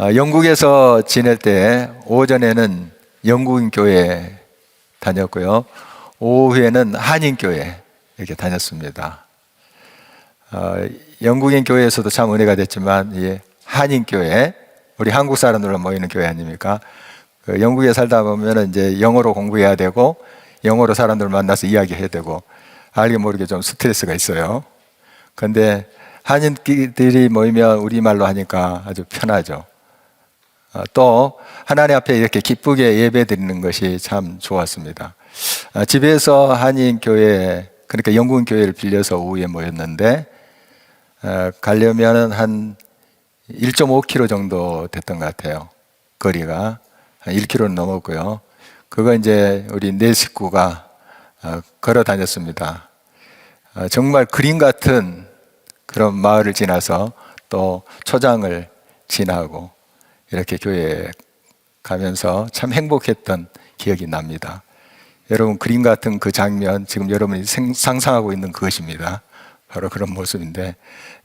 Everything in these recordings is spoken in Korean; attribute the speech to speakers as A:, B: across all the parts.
A: 아, 영국에서 지낼 때 오전에는 영국인 교회 다녔고요. 오후에는 한인 교회 이렇게 다녔습니다. 어, 영국인 교회에서도 참 은혜가 됐지만 이 한인 교회 우리 한국 사람들로 모이는 교회 아닙니까? 그 영국에 살다 보면 이제 영어로 공부해야 되고 영어로 사람들 만나서 이야기해야 되고 알게 모르게 좀 스트레스가 있어요. 근데 한인들이 모이면 우리말로 하니까 아주 편하죠. 어, 또 하나님 앞에 이렇게 기쁘게 예배 드리는 것이 참 좋았습니다. 아, 집에서 한인 교회 그러니까 영국 교회를 빌려서 오후에 모였는데 어, 가려면은 한 1.5km 정도 됐던 것 같아요. 거리가 한 1km는 넘었고요. 그거 이제 우리 네 식구가 어, 걸어 다녔습니다. 어, 정말 그림 같은 그런 마을을 지나서 또 초장을 지나고 이렇게 교회에 가면서 참 행복했던 기억이 납니다. 여러분 그림 같은 그 장면 지금 여러분이 생- 상상하고 있는 그것입니다. 바로 그런 모습인데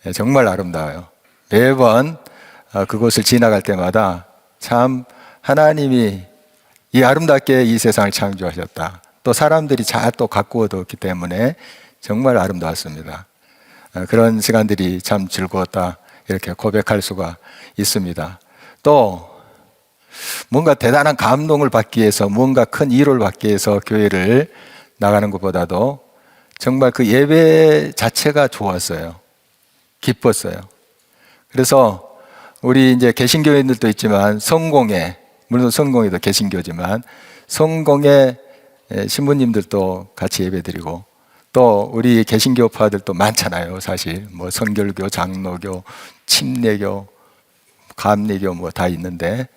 A: 예, 정말 아름다워요. 매번 어, 그곳을 지나갈 때마다 참 하나님이 이 아름답게 이 세상을 창조하셨다. 또 사람들이 잘 또 가꾸어뒀기 때문에 정말 아름다웠습니다. 어, 그런 시간들이 참 즐거웠다. 이렇게 고백할 수가 있습니다. 또 뭔가 대단한 감동을 받기 위해서 뭔가 큰 위로를 받기 위해서 교회를 나가는 것보다도 정말 그 예배 자체가 좋았어요. 기뻤어요. 그래서 우리 이제 개신교인들도 있지만 성공회 물론 성공회도 개신교지만 성공회 에, 신부님들도 같이 예배드리고 또 우리 개신교파들도 많잖아요. 사실 뭐 성결교, 장로교, 침례교, 감리교 뭐 다 있는데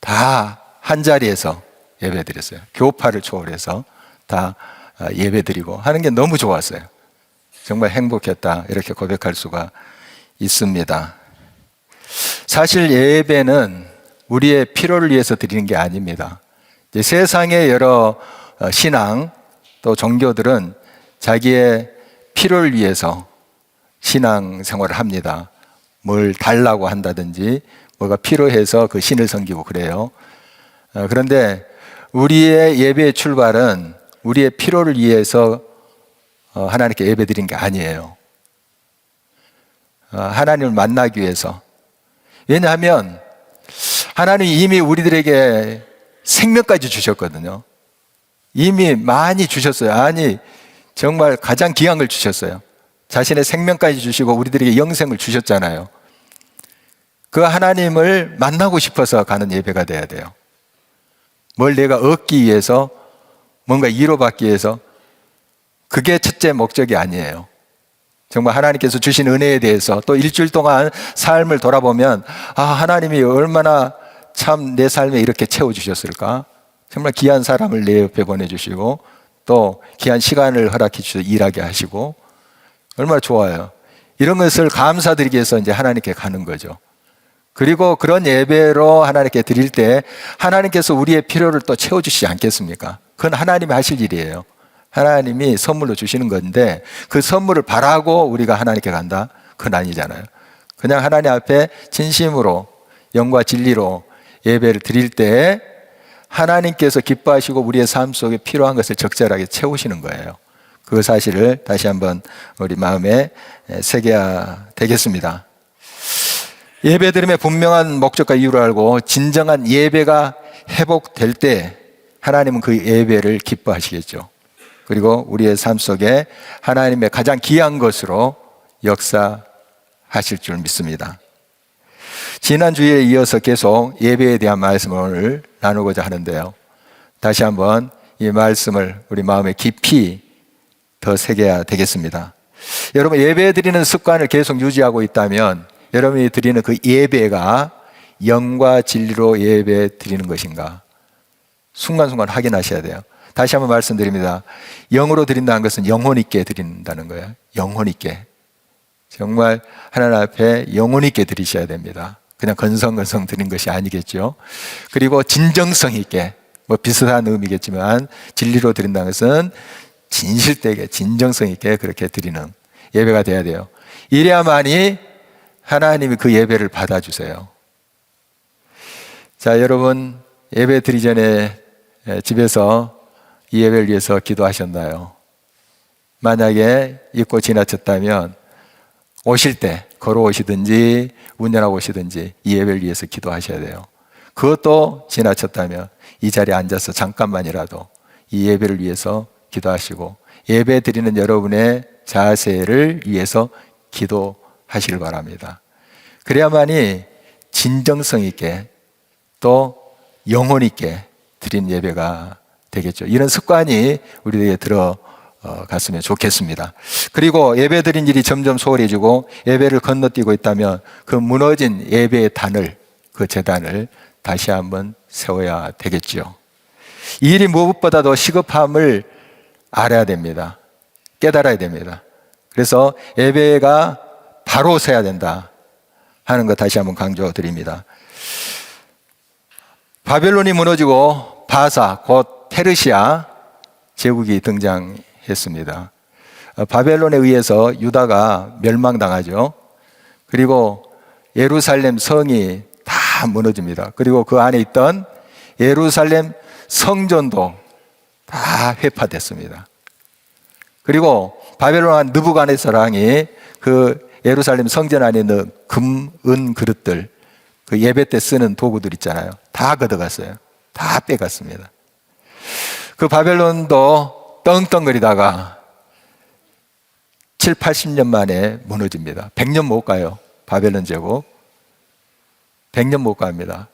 A: 다 한 자리에서 예배 드렸어요. 교파를 초월해서 다 아, 예배 드리고 하는 게 너무 좋았어요. 정말 행복했다 이렇게 고백할 수가 있습니다. 사실 예배는 우리의 필요를 위해서 드리는 게 아닙니다. 세상의 여러 어, 신앙 또 종교들은 자기의 필요를 위해서 신앙 생활을 합니다. 뭘 달라고 한다든지 뭐가 필요해서 그 신을 섬기고 그래요. 어, 그런데 우리의 예배의 출발은 우리의 필요를 위해서 어, 하나님께 예배 드린 게 아니에요. 어, 하나님을 만나기 위해서. 왜냐하면 하나님이 이미 우리들에게 생명까지 주셨거든요. 이미 많이 주셨어요. 아니, 정말 가장 귀한 걸 주셨어요. 자신의 생명까지 주시고 우리들에게 영생을 주셨잖아요. 그 하나님을 만나고 싶어서 가는 예배가 돼야 돼요. 뭘 내가 얻기 위해서 뭔가 이로 받기 위해서 그게 첫째 목적이 아니에요. 정말 하나님께서 주신 은혜에 대해서 또 일주일 동안 삶을 돌아보면 아, 하나님이 얼마나 참 내 삶에 이렇게 채워주셨을까? 정말 귀한 사람을 내 옆에 보내주시고 또 귀한 시간을 허락해 주셔서 일하게 하시고 얼마나 좋아요. 이런 것을 감사드리기 위해서 이제 하나님께 가는 거죠. 그리고 그런 예배로 하나님께 드릴 때 하나님께서 우리의 필요를 또 채워주시지 않겠습니까? 그건 하나님이 하실 일이에요. 하나님이 선물로 주시는 건데 그 선물을 바라고 우리가 하나님께 간다? 그건 아니잖아요. 그냥 하나님 앞에 진심으로 영과 진리로 예배를 드릴 때 하나님께서 기뻐하시고 우리의 삶 속에 필요한 것을 적절하게 채우시는 거예요. 그 사실을 다시 한번 우리 마음에 새겨야 되겠습니다. 예배 드림의 분명한 목적과 이유를 알고 진정한 예배가 회복될 때 하나님은 그 예배를 기뻐하시겠죠. 그리고 우리의 삶 속에 하나님의 가장 귀한 것으로 역사하실 줄 믿습니다. 지난주에 이어서 계속 예배에 대한 말씀을 나누고자 하는데요. 다시 한번 이 말씀을 우리 마음에 깊이 더 새겨야 되겠습니다. 여러분 예배 드리는 습관을 계속 유지하고 있다면 여러분이 드리는 그 예배가 영과 진리로 예배 드리는 것인가? 순간순간 확인하셔야 돼요. 다시 한번 말씀드립니다. 영으로 드린다는 것은 영혼 있게 드린다는 거예요. 영혼 있게. 정말 하나님 앞에 영혼 있게 드리셔야 됩니다. 그냥 건성건성 드린 것이 아니겠죠. 그리고 진정성 있게, 뭐 비슷한 의미겠지만 진리로 드린다는 것은 진실되게, 진정성 있게 그렇게 드리는 예배가 돼야 돼요. 이래야만이 하나님이 그 예배를 받아주세요. 자, 여러분 예배 드리 전에 에, 집에서 이 예배를 위해서 기도하셨나요? 만약에 잊고 지나쳤다면 오실 때 걸어오시든지 운전하고 오시든지 이 예배를 위해서 기도하셔야 돼요. 그것도 지나쳤다면 이 자리에 앉아서 잠깐만이라도 이 예배를 위해서 기도하시고 예배 드리는 여러분의 자세를 위해서 기도 하시길 바랍니다. 그래야만이 진정성 있게 또 영혼 있게 드린 예배가 되겠죠. 이런 습관이 우리에게 들어 어, 갔으면 좋겠습니다. 그리고 예배 드린 일이 점점 소홀해지고 예배를 건너뛰고 있다면 그 무너진 예배의 단을 그 재단을 다시 한번 세워야 되겠지요. 이 일이 무엇보다도 시급함을 알아야 됩니다. 깨달아야 됩니다. 그래서 예배가 바로 서야 된다 하는 것 다시 한번 강조드립니다. 바벨론이 무너지고 바사 곧 페르시아 제국이 등장했습니다. 어, 바벨론에 의해서 유다가 멸망당하죠. 그리고 예루살렘 성이 다 무너집니다. 그리고 그 안에 있던 예루살렘 성전도 다 회파됐습니다. 그리고 바벨론 한 느부갓네살 왕이 그 예루살렘 성전 안에 있는 금, 은 그릇들, 그 예배 때 쓰는 도구들 있잖아요. 다 걷어갔어요. 다 빼갔습니다. 그 바벨론도 떵떵거리다가 7, 80년 만에 무너집니다. 100년 못 가요. 바벨론 제국. 100년 못 갑니다.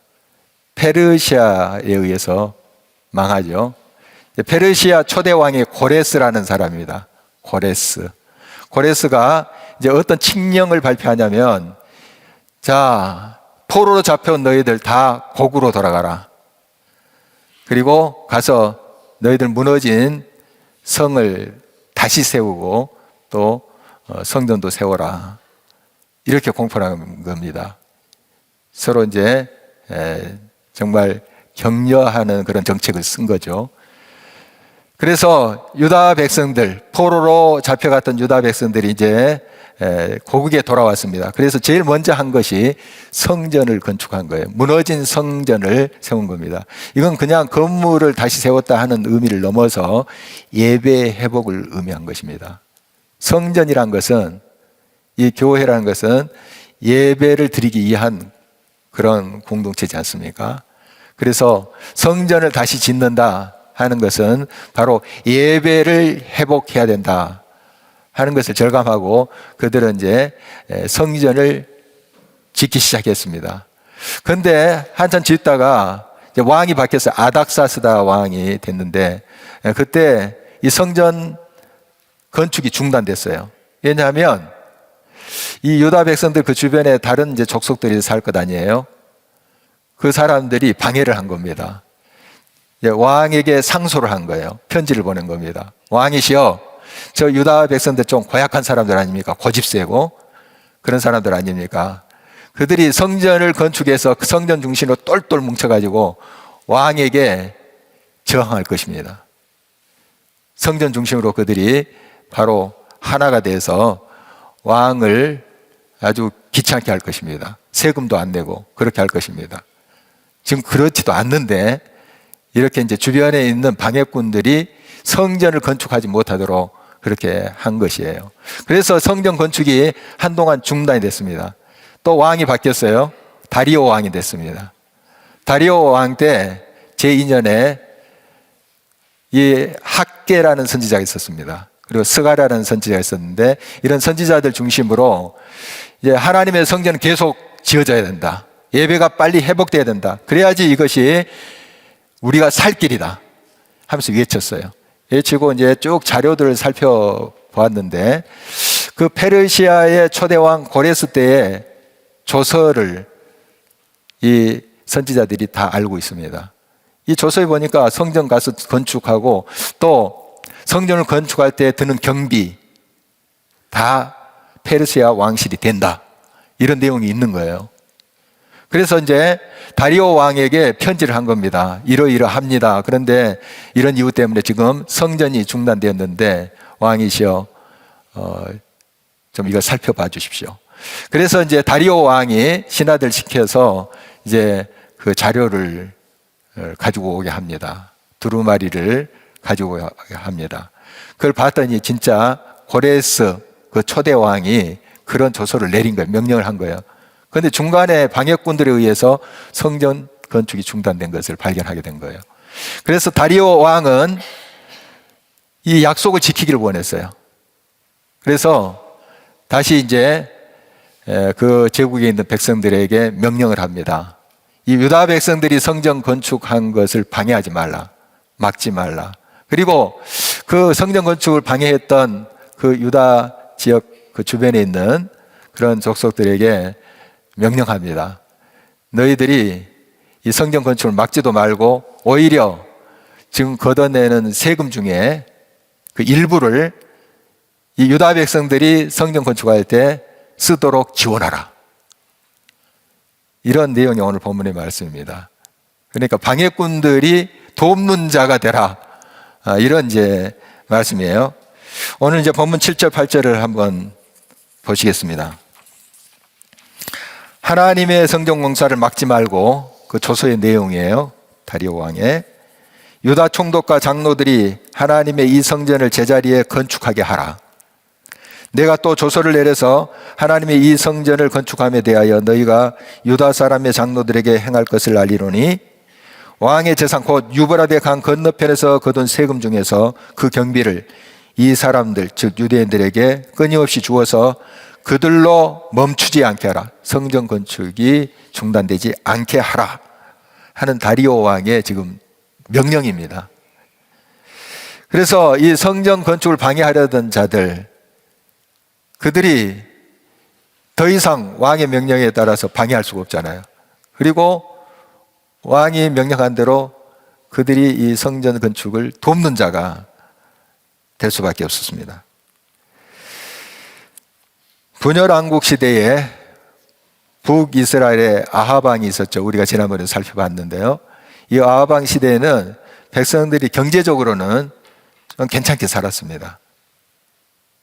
A: 페르시아에 의해서 망하죠. 페르시아 초대 왕이 고레스라는 사람입니다. 고레스. 고레스가 이제 어떤 칙령을 발표하냐면 자, 포로로 잡혀온 너희들 다 고구로 돌아가라. 그리고 가서 너희들 무너진 성을 다시 세우고 또 어, 성전도 세워라. 이렇게 공포를 한 겁니다. 서로 이제 정말 격려하는 그런 정책을 쓴 거죠. 그래서 유다 백성들, 포로로 잡혀갔던 유다 백성들이 이제 고국에 돌아왔습니다. 그래서 제일 먼저 한 것이 성전을 건축한 거예요. 무너진 성전을 세운 겁니다. 이건 그냥 건물을 다시 세웠다 하는 의미를 넘어서 예배 회복을 의미한 것입니다. 성전이란 것은 이 교회라는 것은 예배를 드리기 위한 그런 공동체지 않습니까? 그래서 성전을 다시 짓는다 하는 것은 바로 예배를 회복해야 된다 하는 것을 절감하고 그들은 이제 성전을 짓기 시작했습니다. 그런데 한참 짓다가 왕이 바뀌었어요. 아닥사스다 왕이 됐는데 그때 이 성전 건축이 중단됐어요. 왜냐하면 이 유다 백성들 그 주변에 다른 이제 족속들이 살 것 아니에요. 그 사람들이 방해를 한 겁니다. 왕에게 상소를 한 거예요. 편지를 보낸 겁니다. 왕이시여, 저 유다 백성들 좀 고약한 사람들 아닙니까? 고집세고 그런 사람들 아닙니까? 그들이 성전을 건축해서 그 성전 중심으로 똘똘 뭉쳐가지고 왕에게 저항할 것입니다. 성전 중심으로 그들이 바로 하나가 돼서 왕을 아주 귀찮게 할 것입니다. 세금도 안 내고 그렇게 할 것입니다. 지금 그렇지도 않는데 이렇게 이제 주변에 있는 방해꾼들이 성전을 건축하지 못하도록 그렇게 한 것이에요. 그래서 성전 건축이 한동안 중단이 됐습니다. 또 왕이 바뀌었어요. 다리오 왕이 됐습니다. 다리오 왕 때 제2년에 이 학계라는 선지자가 있었습니다. 그리고 스가라는 선지자가 있었는데 이런 선지자들 중심으로 이제 하나님의 성전은 계속 지어져야 된다. 예배가 빨리 회복돼야 된다. 그래야지 이것이 우리가 살 길이다. 하면서 외쳤어요. 외치고 이제 쭉 자료들을 살펴보았는데 그 페르시아의 초대왕 고레스 때의 조서를 이 선지자들이 다 알고 있습니다. 이 조서에 보니까 성전 가서 건축하고 또 성전을 건축할 때 드는 경비 다 페르시아 왕실이 된다. 이런 내용이 있는 거예요. 그래서 이제 다리오 왕에게 편지를 한 겁니다. 이러이러합니다. 그런데 이런 이유 때문에 지금 성전이 중단되었는데 왕이시여 어, 좀 이거 살펴봐 주십시오. 그래서 이제 다리오 왕이 신하들 시켜서 이제 그 자료를 어, 가지고 오게 합니다. 두루마리를 가지고 오게 합니다. 그걸 봤더니 진짜 고레스 그 초대 왕이 그런 조서를 내린 거예요. 명령을 한 거예요. 그런데 중간에 방해꾼들에 의해서 성전 건축이 중단된 것을 발견하게 된 거예요. 그래서 다리오 왕은 이 약속을 지키기를 원했어요. 그래서 다시 이제 에, 그 제국에 있는 백성들에게 명령을 합니다. 이 유다 백성들이 성전 건축한 것을 방해하지 말라. 막지 말라. 그리고 그 성전 건축을 방해했던 그 유다 지역 그 주변에 있는 그런 족속들에게 명령합니다. 너희들이 이 성전 건축을 막지도 말고 오히려 지금 걷어내는 세금 중에 그 일부를 이 유다 백성들이 성전 건축할 때 쓰도록 지원하라. 이런 내용이 오늘 본문의 말씀입니다. 그러니까 방해꾼들이 돕는 자가 되라. 아, 이런 이제 말씀이에요. 오늘 이제 본문 7절, 8절을 한번 보시겠습니다. 하나님의 성전 공사를 막지 말고 그 조서의 내용이에요. 다리오 왕의 유다 총독과 장로들이 하나님의 이 성전을 제자리에 건축하게 하라. 내가 또 조서를 내려서 하나님의 이 성전을 건축함에 대하여 너희가 유다 사람의 장로들에게 행할 것을 알리노니 왕의 재산 곧 유브라데 강 건너편에서 거둔 세금 중에서 그 경비를 이 사람들 즉 유대인들에게 끊임없이 주어서 그들로 멈추지 않게 하라. 성전 건축이 중단되지 않게 하라. 하는 다리오 왕의 지금 명령입니다. 그래서 이 성전 건축을 방해하려던 자들, 그들이 더 이상 왕의 명령에 따라서 방해할 수가 없잖아요. 그리고 왕이 명령한 대로 그들이 이 성전 건축을 돕는 자가 될 수밖에 없었습니다. 분열왕국 시대에 북이스라엘에 아하방이 있었죠. 우리가 지난번에 살펴봤는데요. 이 아하방 시대에는 백성들이 경제적으로는 좀 괜찮게 살았습니다.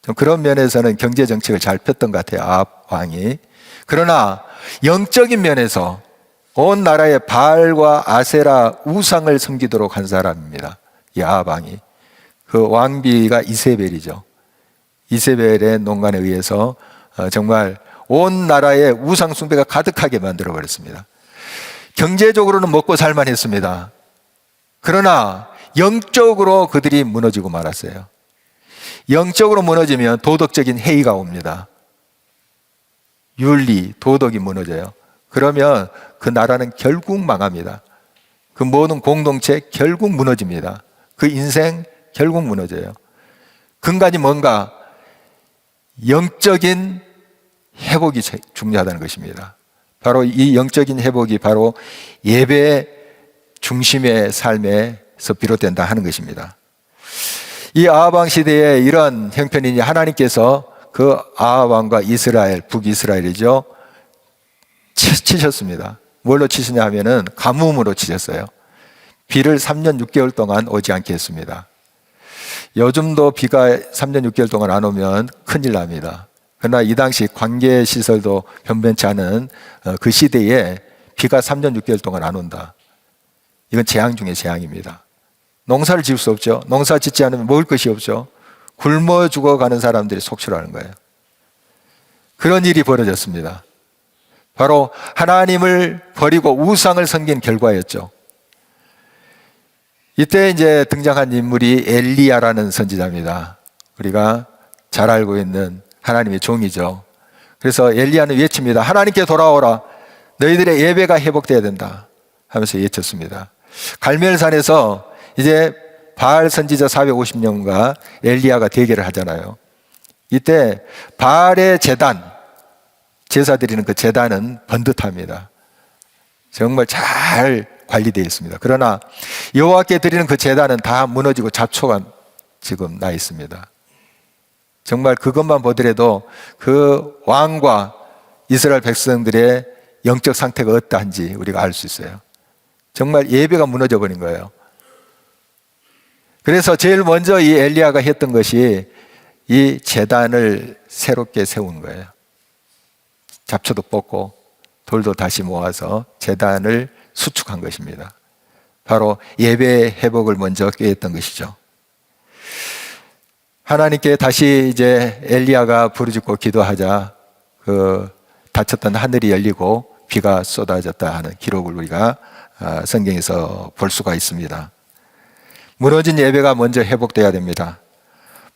A: 좀 그런 면에서는 경제 정책을 잘 폈던 것 같아요. 아합 왕이. 그러나 영적인 면에서 온 나라의 바알과 아세라 우상을 섬기도록 한 사람입니다. 이 아합 왕이. 그 왕비가 이세벨이죠. 이세벨의 농간에 의해서 어, 정말 온 나라에 우상 숭배가 가득하게 만들어 버렸습니다. 경제적으로는 먹고 살만 했습니다. 그러나 영적으로 그들이 무너지고 말았어요. 영적으로 무너지면 도덕적인 해이가 옵니다. 윤리, 도덕이 무너져요. 그러면 그 나라는 결국 망합니다. 그 모든 공동체 결국 무너집니다. 그 인생 결국 무너져요. 근간이 뭔가 영적인 회복이 중요하다는 것입니다. 바로 이 영적인 회복이 바로 예배 중심의 삶에서 비롯된다 하는 것입니다. 이 아하방 시대에 이런 형편이니 하나님께서 그 아하방과 이스라엘, 북이스라엘이죠. 치 셨습니다. 뭘로 치시냐 하면은 가뭄으로 치셨어요. 비를 3년 6개월 동안 오지 않게 했습니다. 요즘도 비가 3년 6개월 동안 안 오면 큰일 납니다. 그러나 이 당시 관계 시설도 변변치 않은 어, 그 시대에 비가 3년 6개월 동안 안 온다. 이건 재앙 중의 재앙입니다. 농사를 지을 수 없죠. 농사 짓지 않으면 먹을 것이 없죠. 굶어 죽어가는 사람들이 속출하는 거예요. 그런 일이 벌어졌습니다. 바로 하나님을 버리고 우상을 섬긴 결과였죠. 이때 이제 등장한 인물이 엘리야라는 선지자입니다. 우리가 잘 알고 있는 하나님의 종이죠. 그래서 엘리야는 외칩니다. 하나님께 돌아오라. 너희들의 예배가 회복돼야 된다. 하면서 외쳤습니다. 갈멜산에서 이제 바알 선지자 450명과 엘리야가 대결을 하잖아요. 이때 바알의 재단, 제사 드리는 그 재단은 번듯합니다. 정말 잘 관리되어 있습니다. 그러나 여호와께 드리는 그 재단은 다 무너지고 잡초가 지금 나 있습니다. 정말 그것만 보더라도 그 왕과 이스라엘 백성들의 영적 상태가 어떠한지 우리가 알 수 있어요. 정말 예배가 무너져 버린 거예요. 그래서 제일 먼저 이 엘리야가 했던 것이 이 재단을 새롭게 세운 거예요. 잡초도 뽑고 돌도 다시 모아서 재단을 수축한 것입니다. 바로 예배 회복을 먼저 꾀했던 것이죠. 하나님께 다시 이제 엘리야가 부르짖고 기도하자 그 닫혔던 하늘이 열리고 비가 쏟아졌다 하는 기록을 우리가 아, 성경에서 볼 수가 있습니다. 무너진 예배가 먼저 회복돼야 됩니다.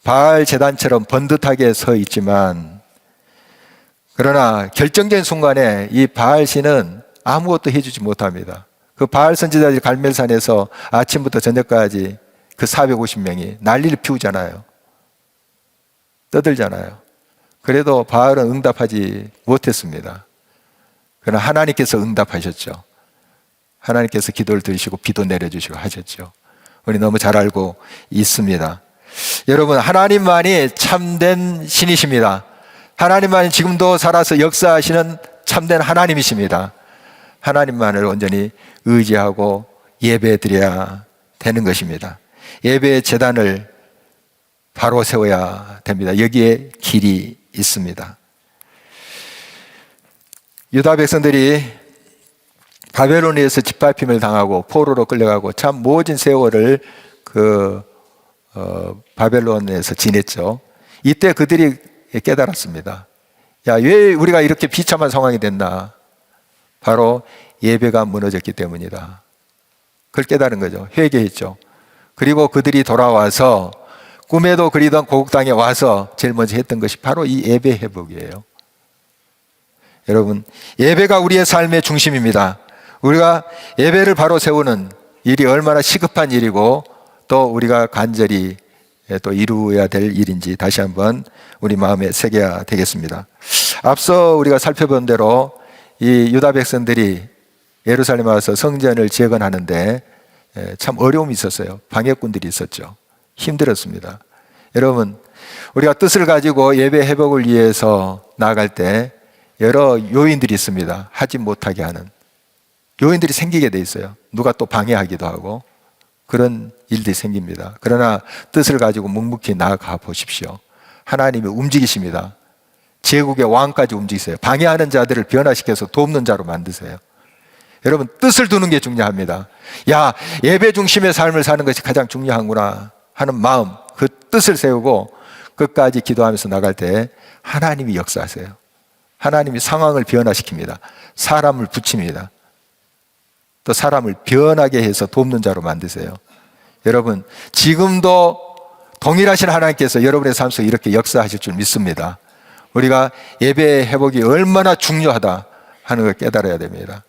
A: 바알 재단처럼 번듯하게 서 있지만 그러나 결정적인 순간에 이 바알 신은 아무것도 해주지 못합니다. 그 바알 선지자들이 갈멜산에서 아침부터 저녁까지 그 450명이 난리를 피우잖아요. 떠들잖아요. 그래도 바알은 응답하지 못했습니다. 그러나 하나님께서 응답하셨죠. 하나님께서 기도를 들으시고 비도 내려주시고 하셨죠. 우리 너무 잘 알고 있습니다. 여러분, 하나님만이 참된 신이십니다. 하나님만이 지금도 살아서 역사하시는 참된 하나님이십니다. 하나님만을 온전히 의지하고 예배 드려야 되는 것입니다. 예배의 재단을 바로 세워야 됩니다. 여기에 길이 있습니다. 유다 백성들이 바벨론에서 짓밟힘을 당하고 포로로 끌려가고 참 모진 세월을 그 어, 바벨론에서 지냈죠. 이때 그들이 깨달았습니다. 야, 왜 우리가 이렇게 비참한 상황이 됐나? 바로 예배가 무너졌기 때문이다. 그걸 깨달은 거죠. 회개했죠. 그리고 그들이 돌아와서 꿈에도 그리던 고국 땅에 와서 제일 먼저 했던 것이 바로 이 예배 회복이에요. 여러분, 예배가 우리의 삶의 중심입니다. 우리가 예배를 바로 세우는 일이 얼마나 시급한 일이고 또 우리가 간절히 또 이루어야 될 일인지 다시 한번 우리 마음에 새겨야 되겠습니다. 앞서 우리가 살펴본 대로 이 유다 백성들이 예루살렘 와서 성전을 재건하는데 예, 참 어려움이 있었어요. 방해꾼들이 있었죠. 힘들었습니다. 여러분, 우리가 뜻을 가지고 예배 회복을 위해서 나아갈 때 여러 요인들이 있습니다. 하지 못하게 하는. 요인들이 생기게 돼 있어요. 누가 또 방해하기도 하고 그런 일들이 생깁니다. 그러나 뜻을 가지고 묵묵히 나아가 보십시오. 하나님이 움직이십니다. 제국의 왕까지 움직이세요. 방해하는 자들을 변화시켜서 돕는 자로 만드세요. 여러분, 뜻을 두는 게 중요합니다. 야, 예배 중심의 삶을 사는 것이 가장 중요한구나 하는 마음, 그 뜻을 세우고 끝까지 기도하면서 나갈 때 하나님이 역사하세요. 하나님이 상황을 변화시킵니다. 사람을 붙입니다. 또 사람을 변하게 해서 돕는 자로 만드세요. 여러분, 지금도 동일하신 하나님께서 여러분의 삶 속에 이렇게 역사하실 줄 믿습니다. 우리가 예배 회복이 얼마나 중요하다 하는 걸 깨달아야 됩니다.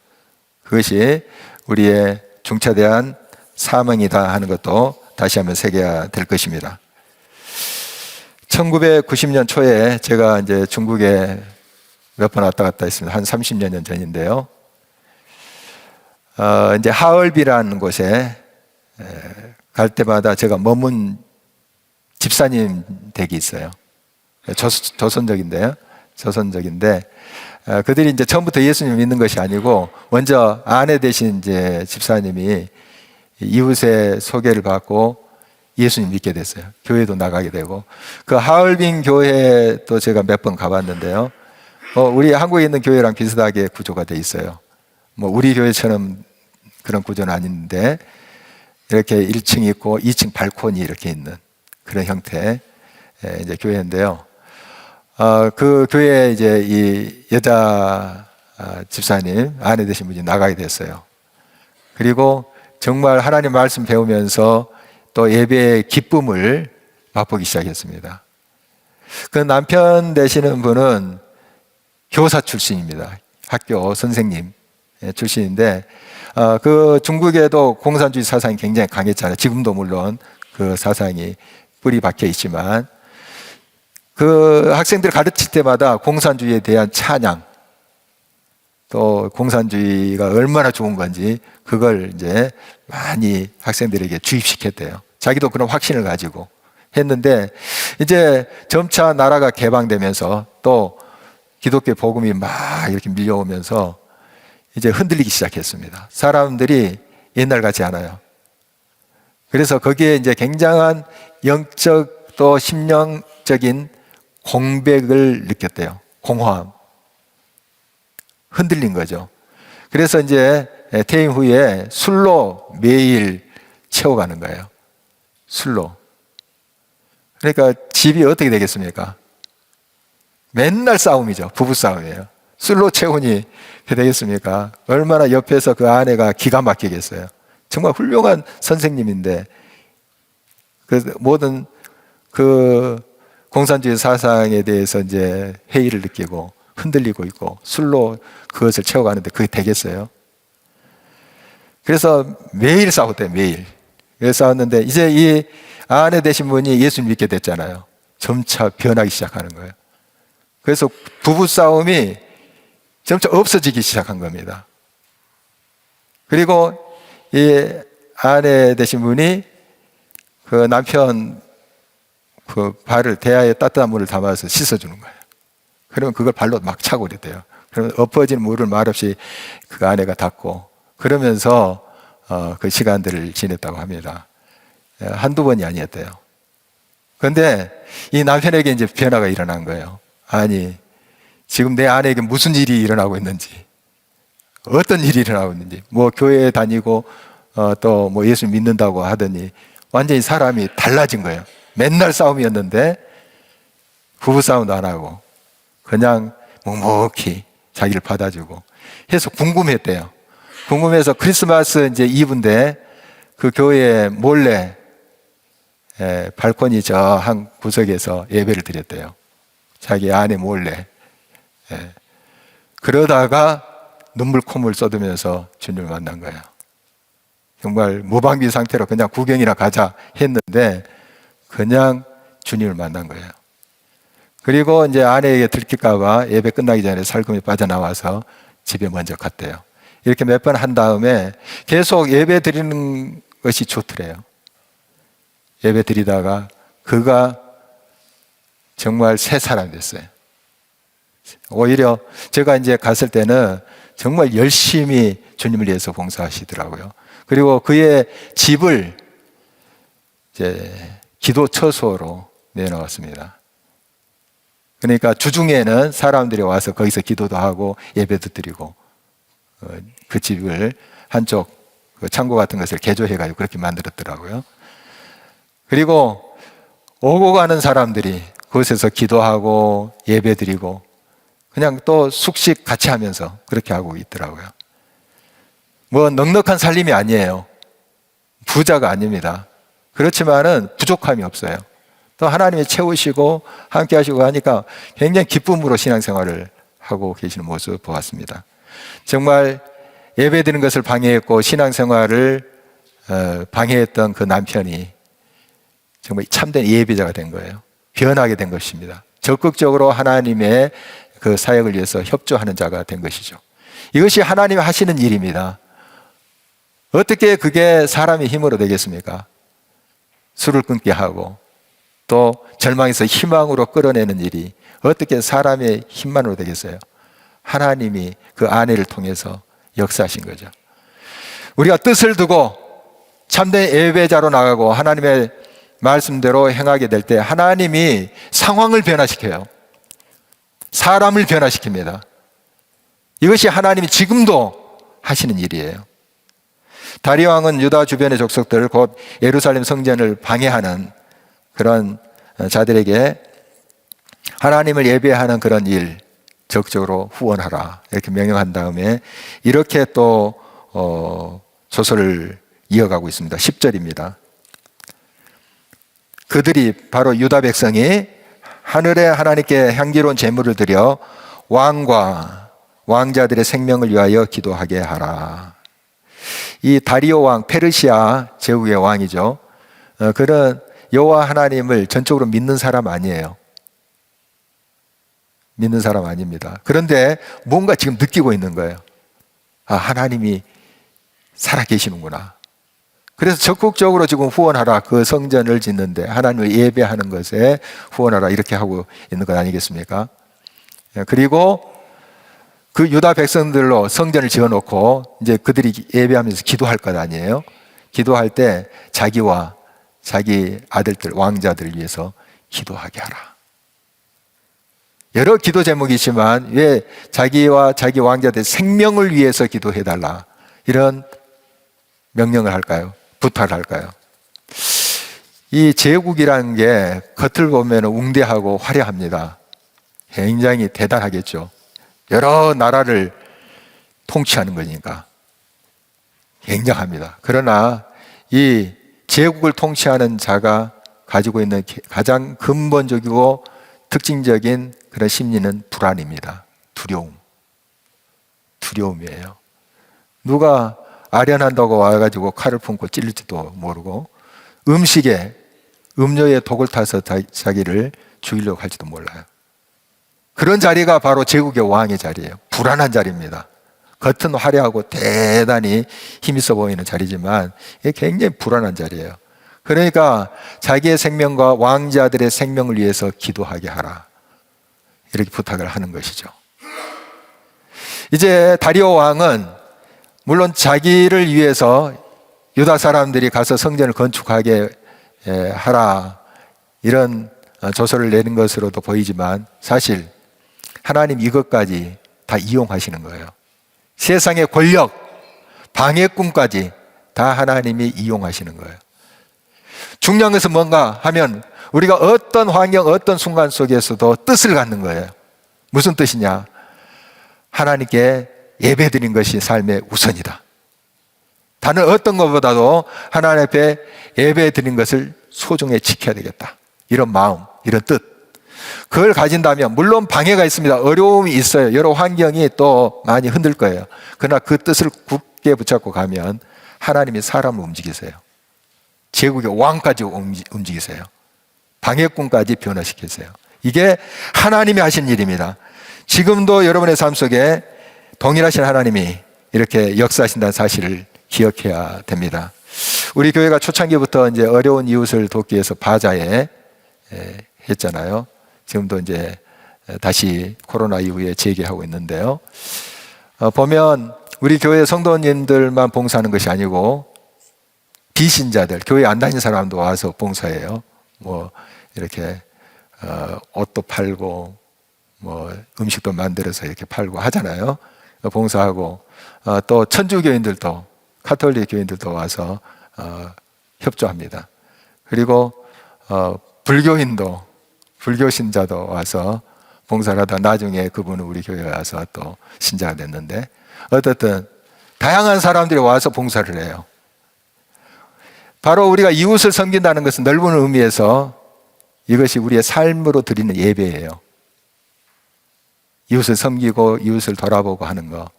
A: 그것이 우리의 중차대한 사명이다 하는 것도 다시 한번 새겨야 될 것입니다. 1990년 초에 제가 이제 중국에 몇 번 왔다 갔다 했습니다. 한 30년 전인데요. 어, 이제 하얼비라는 곳에 갈 때마다 제가 머문 집사님 댁이 있어요. 조, 조선적인데요. 조선적인데 어, 그들이 이제 처음부터 예수님 믿는 것이 아니고 먼저 아내 되신 이제 집사님이 이웃의 소개를 받고 예수님 믿게 됐어요. 교회도 나가게 되고 그 하얼빈 교회도 제가 몇 번 가봤는데요. 어, 우리 한국에 있는 교회랑 비슷하게 구조가 돼 있어요. 뭐 우리 교회처럼 그런 구조는 아닌데 이렇게 1층 있고 2층 발코니 이렇게 있는 그런 형태 이제 교회인데요. 어, 그 교회에 이제 이 여자 아, 집사님 아내 되신 분이 나가게 됐어요. 그리고 정말 하나님 말씀 배우면서 또 예배의 기쁨을 맛보기 시작했습니다. 그 남편 되시는 분은 교사 출신입니다. 학교 선생님 출신인데 어, 그 중국에도 공산주의 사상이 굉장히 강했잖아요. 지금도 물론 그 사상이 뿌리 박혀 있지만 그 학생들 가르칠 때마다 공산주의에 대한 찬양 또 공산주의가 얼마나 좋은 건지 그걸 이제 많이 학생들에게 주입시켰대요. 자기도 그런 확신을 가지고 했는데 이제 점차 나라가 개방되면서 또 기독교 복음이 막 이렇게 밀려오면서 이제 흔들리기 시작했습니다. 사람들이 옛날 같지 않아요. 그래서 거기에 이제 굉장한 영적 또 심령적인 공백을 느꼈대요. 공허함. 흔들린 거죠. 그래서 이제 퇴임 후에 술로 매일 채워가는 거예요. 술로. 그러니까 집이 어떻게 되겠습니까? 맨날 싸움이죠. 부부 싸움이에요. 술로 채우니 되겠습니까? 얼마나 옆에서 그 아내가 기가 막히겠어요. 정말 훌륭한 선생님인데 그 모든 그 공산주의 사상에 대해서 이제 회의를 느끼고 흔들리고 있고 술로 그것을 채워가는데 그게 되겠어요? 그래서 매일 싸웠대요, 매일. 싸웠는데 이제 이 아내 되신 분이 예수님 믿게 됐잖아요. 점차 변하기 시작하는 거예요. 그래서 부부 싸움이 점차 없어지기 시작한 겁니다. 그리고 이 아내 되신 분이 그 남편 그 발을 대야에 따뜻한 물을 담아서 씻어주는 거예요. 그러면 그걸 발로 막 차고 그랬대요. 그러면 엎어진 물을 말없이 그 아내가 닦고 그러면서 어, 그 시간들을 지냈다고 합니다. 예, 한두 번이 아니었대요. 그런데 이 남편에게 이제 변화가 일어난 거예요. 아니, 지금 내 아내에게 무슨 일이 일어나고 있는지, 어떤 일이 일어나고 있는지, 뭐 교회에 다니고 어, 또 뭐 예수 믿는다고 하더니 완전히 사람이 달라진 거예요. 맨날 싸움이었는데 부부 싸움도 안 하고 그냥 묵묵히 자기를 받아주고 해서 궁금했대요. 궁금해서 크리스마스 이제 이브인데 그 교회에 몰래 에, 발코니 저 한 구석에서 예배를 드렸대요. 자기 아내 몰래. 예. 그러다가 눈물 콧물 쏟으면서 주님을 만난 거예요. 정말 무방비 상태로 그냥 구경이나 가자 했는데 그냥 주님을 만난 거예요. 그리고 이제 아내에게 들킬까봐 예배 끝나기 전에 살금이 빠져나와서 집에 먼저 갔대요. 이렇게 몇 번 한 다음에 계속 예배 드리는 것이 좋더래요. 예배 드리다가 그가 정말 새 사람이 됐어요. 오히려 제가 이제 갔을 때는 정말 열심히 주님을 위해서 봉사하시더라고요. 그리고 그의 집을 이제 기도 처소로 내놓았습니다. 그러니까 주중에는 사람들이 와서 거기서 기도도 하고 예배도 드리고 어, 그 집을 한쪽 그 창고 같은 것을 개조해가지고 그렇게 만들었더라고요. 그리고 오고 가는 사람들이 그곳에서 기도하고 예배 드리고 그냥 또 숙식 같이 하면서 그렇게 하고 있더라고요. 뭐 넉넉한 살림이 아니에요. 부자가 아닙니다. 그렇지만은 부족함이 없어요. 또 하나님이 채우시고 함께 하시고 하니까 굉장히 기쁨으로 신앙생활을 하고 계시는 모습 보았습니다. 정말 예배 드리는 것을 방해했고 신앙생활을 어, 방해했던 그 남편이 정말 참된 예배자가 된 거예요. 변하게 된 것입니다. 적극적으로 하나님의 그 사역을 위해서 협조하는 자가 된 것이죠. 이것이 하나님이 하시는 일입니다. 어떻게 그게 사람의 힘으로 되겠습니까? 술을 끊게 하고 또 절망에서 희망으로 끌어내는 일이 어떻게 사람의 힘만으로 되겠어요? 하나님이 그 아내를 통해서 역사하신 거죠. 우리가 뜻을 두고 참된 예배자로 나가고 하나님의 말씀대로 행하게 될 때 하나님이 상황을 변화시켜요. 사람을 변화시킵니다. 이것이 하나님이 지금도 하시는 일이에요. 다리 왕은 유다 주변의 족속들 곧 예루살렘 성전을 방해하는 그런 자들에게 하나님을 예배하는 그런 일 적극적으로 후원하라 이렇게 명령한 다음에 이렇게 또 어, 조서를 이어가고 있습니다. 10절입니다. 그들이 바로 유다 백성이 하늘의 하나님께 향기로운 제물을 드려 왕과 왕자들의 생명을 위하여 기도하게 하라. 이 다리오 왕 페르시아 제국의 왕이죠. 어, 그런 여호와 하나님을 전적으로 믿는 사람 아니에요. 믿는 사람 아닙니다. 그런데 뭔가 지금 느끼고 있는 거예요. 아, 하나님이 살아 계시는구나. 그래서 적극적으로 지금 후원하라. 그 성전을 짓는데 하나님을 예배하는 것에 후원하라. 이렇게 하고 있는 것 아니겠습니까? 예, 그리고 그 유다 백성들로 성전을 지어 놓고 이제 그들이 예배하면서 기도할 것 아니에요? 기도할 때 자기와 자기 아들들, 왕자들을 위해서 기도하게 하라. 여러 기도 제목이지만 왜 자기와 자기 왕자들 생명을 위해서 기도해달라. 이런 명령을 할까요? 부탁을 할까요? 이 제국이라는 게 겉을 보면 웅대하고 화려합니다. 굉장히 대단하겠죠. 여러 나라를 통치하는 거니까. 굉장합니다. 그러나 이 제국을 통치하는 자가 가지고 있는 가장 근본적이고 특징적인 그런 심리는 불안입니다. 두려움. 두려움이에요. 누가 아련한다고 와가지고 칼을 품고 찔릴지도 모르고 음식에 음료에 독을 타서 자기를 죽이려고 할지도 몰라요. 그런 자리가 바로 제국의 왕의 자리예요. 불안한 자리입니다. 겉은 화려하고 대단히 힘있어 보이는 자리지만 굉장히 불안한 자리예요. 그러니까 자기의 생명과 왕자들의 생명을 위해서 기도하게 하라. 이렇게 부탁을 하는 것이죠. 이제 다리오 왕은 물론 자기를 위해서 유다 사람들이 가서 성전을 건축하게 하라 이런 조서를 내는 것으로도 보이지만 사실 하나님 이것까지 다 이용하시는 거예요. 세상의 권력, 방해꾼까지 다 하나님이 이용하시는 거예요. 중요한 것은 뭔가 하면 우리가 어떤 환경, 어떤 순간 속에서도 뜻을 갖는 거예요. 무슨 뜻이냐? 하나님께 예배 드린 것이 삶의 우선이다. 다른 어떤 것보다도 하나님 앞에 예배 드린 것을 소중히 지켜야 되겠다. 이런 마음, 이런 뜻. 그걸 가진다면 물론 방해가 있습니다. 어려움이 있어요. 여러 환경이 또 많이 흔들 거예요. 그러나 그 뜻을 굳게 붙잡고 가면 하나님이 사람을 움직이세요. 제국의 왕까지 움직이세요. 방해꾼까지 변화시키세요. 이게 하나님이 하신 일입니다. 지금도 여러분의 삶 속에 동일하신 하나님이 이렇게 역사하신다는 사실을 기억해야 됩니다. 우리 교회가 초창기부터 이제 어려운 이웃을 돕기 위해서 바자에 했잖아요. 지금도 이제 다시 코로나 이후에 재개하고 있는데요. 어, 보면 우리 교회 성도님들만 봉사하는 것이 아니고 비신자들, 교회 안 다니는 사람도 와서 봉사해요. 뭐 이렇게 어, 옷도 팔고 뭐 음식도 만들어서 이렇게 팔고 하잖아요. 봉사하고 어, 또 천주교인들도 카톨릭 교인들도 와서 어, 협조합니다. 그리고 어, 불교인도 불교 신자도 와서 봉사를 하다 나중에 그분은 우리 교회에 와서 또 신자가 됐는데 어떻든 다양한 사람들이 와서 봉사를 해요. 바로 우리가 이웃을 섬긴다는 것은 넓은 의미에서 이것이 우리의 삶으로 드리는 예배예요. 이웃을 섬기고 이웃을 돌아보고 하는 거.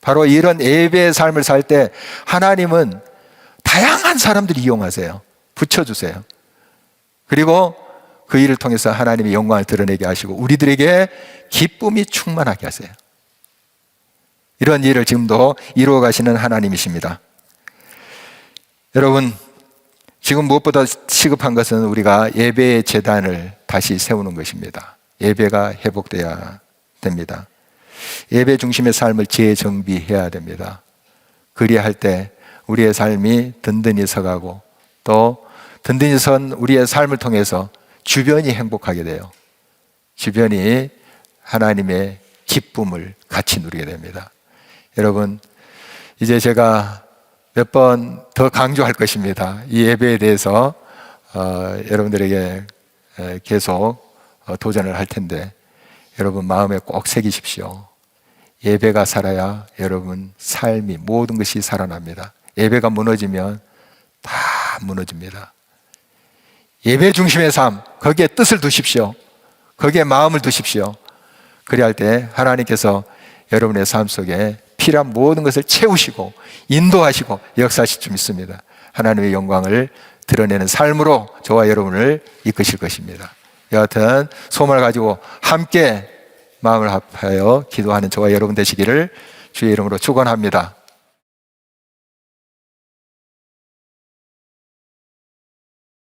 A: 바로 이런 예배의 삶을 살 때 하나님은 다양한 사람들이 이용하세요. 붙여주세요. 그리고 그 일을 통해서 하나님의 영광을 드러내게 하시고 우리들에게 기쁨이 충만하게 하세요. 이런 일을 지금도 이루어 가시는 하나님이십니다. 여러분, 지금 무엇보다 시급한 것은 우리가 예배의 재단을 다시 세우는 것입니다. 예배가 회복돼야 됩니다. 예배 중심의 삶을 재정비해야 됩니다. 그리할 때 우리의 삶이 든든히 서가고 또 든든히 선 우리의 삶을 통해서 주변이 행복하게 돼요. 주변이 하나님의 기쁨을 같이 누리게 됩니다. 여러분, 이제 제가 몇 번 더 강조할 것입니다. 이 예배에 대해서 어, 여러분들에게 계속 어, 도전을 할 텐데 여러분 마음에 꼭 새기십시오. 예배가 살아야 여러분 삶이 모든 것이 살아납니다. 예배가 무너지면 다 무너집니다. 예배 중심의 삶, 거기에 뜻을 두십시오. 거기에 마음을 두십시오. 그리할 때 하나님께서 여러분의 삶 속에 필요한 모든 것을 채우시고 인도하시고 역사하실 줄 믿습니다. 하나님의 영광을 드러내는 삶으로 저와 여러분을 이끄실 것입니다. 여하튼 소망을 가지고 함께 마음을 합하여 기도하는 저와 여러분 되시기를 주의 이름으로 축원합니다.